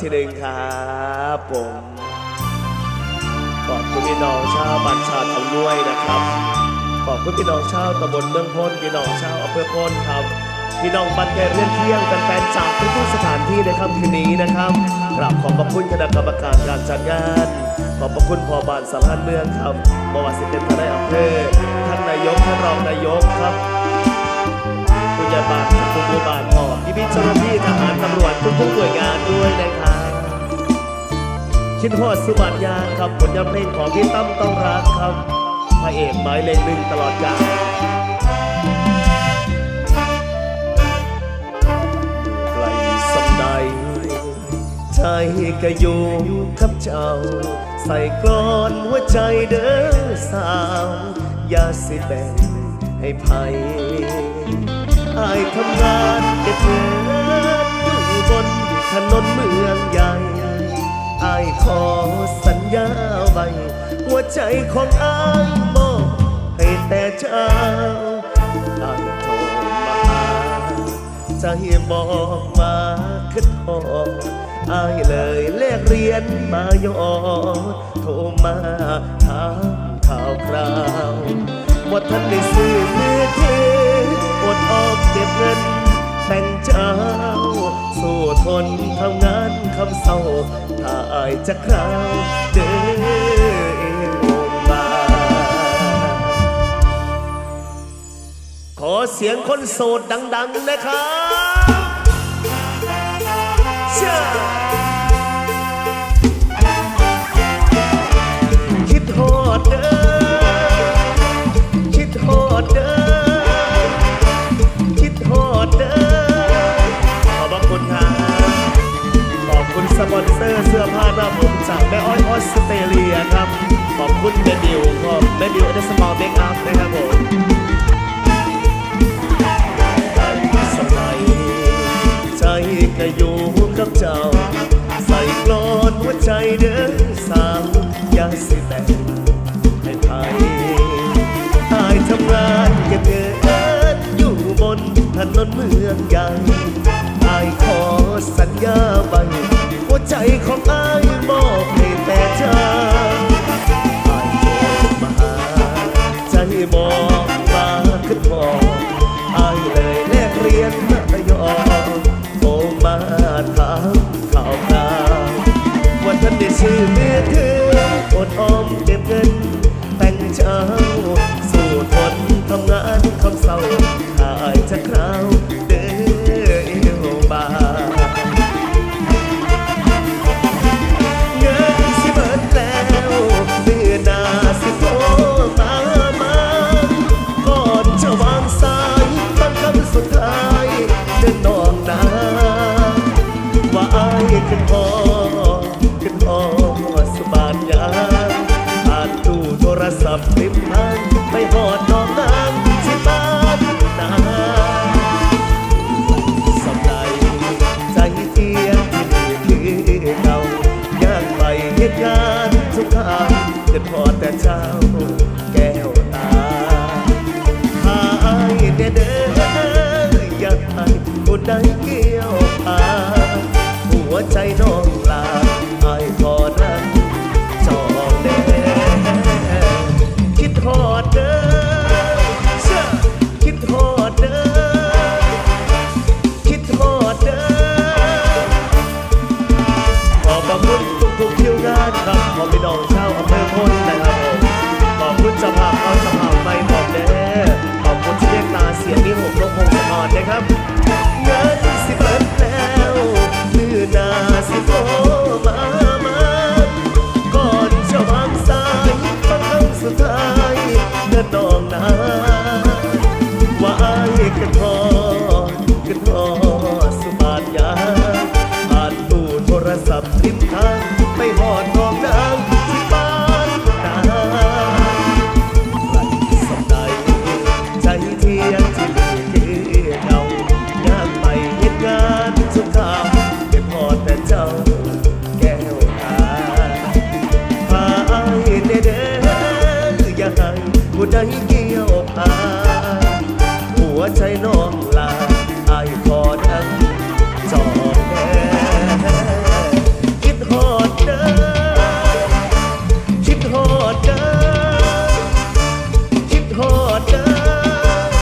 ที่หนึ่งครับผมขอบคุณพี่น้องชาวบ้านชาติอำนวยนะครับขอบคุณพี่น้องชาวตำบลเมืองพ้นพี่น้องชาวอำเภอพ้นครับ พี่น้องบันแก่เรื่องเที่ยงแฟนๆจากทุกๆสถานที่ในค่ำคืนนี้นะครับกราบขอบพระคุณคณะกรรมการการจัดงาน ขอบพระคุณพอบานสำนักเมืองครับบวชสิเป็นท่านนายอำเภอท่านนายกท่านรองนายกครับผู้ใหญ่บ้านทุกหมู่บานพ่อพี่พี่เจ้าหน้าที่ทหารตำรวจทุกๆหน่วยงานด้วยนะครับ คิดฮอดสุบัติยางครับผลงานเพลงของพี่ตั้มต้องรักครับพระเอกหมายเลขหนึ่งตลอดกาลไกลสำใดใจก็อยู่กับเจ้า ใส่กลอนหัวใจเด้อสาว อย่าสิแบ่งให้ไผอายทำงานเก็บเงิน ของอายมอบให้แต่เจ้าอายโทรมาหาใจบอกมาขึ้นพออายเลยแลกเรียนมายอโทรมาถามข่าวคราวว่าท่านได้ซื้อมือถืออดออกเก็บเงินแต่งเจ้า สู้ทนทำงานคำเศร้า ถ้าอายจะคราวเดิน เสียงคนโสดดัง ๆ นะครับเชื่อคิดโทษเด้อคิดโทษเด้อคิดโทษเด้อขอบคุณครับขอบคุณสปอนเซอร์เสื้อผ้าหน้าผมจากแม่อ้อยออสเตรเลียครับ ขอบคุณแม่ดิวขอบแม่ดิว ถนนเมืองใหญ่อายขอสัญญาไว้หัวใจของอายมอบให้แต่เจ้าอายโทรมาหาใจบอกมาขึ้นพออายเลยแลกเรียนมัธยมโทรมาถามข่าวคราวว่าท่านได้ซื้อมือถืออดออมเก็บเงินแต่งเจ้า ทรศัพท์ริมทางไปหอดน้องนางที่บ้านนาสำไรใจเทียงที่คือเก่าย่างไปเหตุงานทุกทางเกิดพอแต่เช้าแก้วตาหายเด้อเด้ออยากให้ผู้ใดเกี่ยว พี่น้องชาวอำเภอพลนะครับผมขอบคุณเจ้าภาพเอาเจ้าภาพไม่บอกเด้อขอบคุณที่เรียกตาเสียงนี้ผมลงพงศธรนะครับเงินสิเบิดแล้วมือหนาสิโทรมามาก่อนจะวางสายฟังคำสุดท้ายเดินนองนาว่าอายกันพอกันพอสุบานยาผ่านตู้โทรศัพท์ริมทางไปหอด ผู้ใดเกี่ยวพาหัวใจน้อง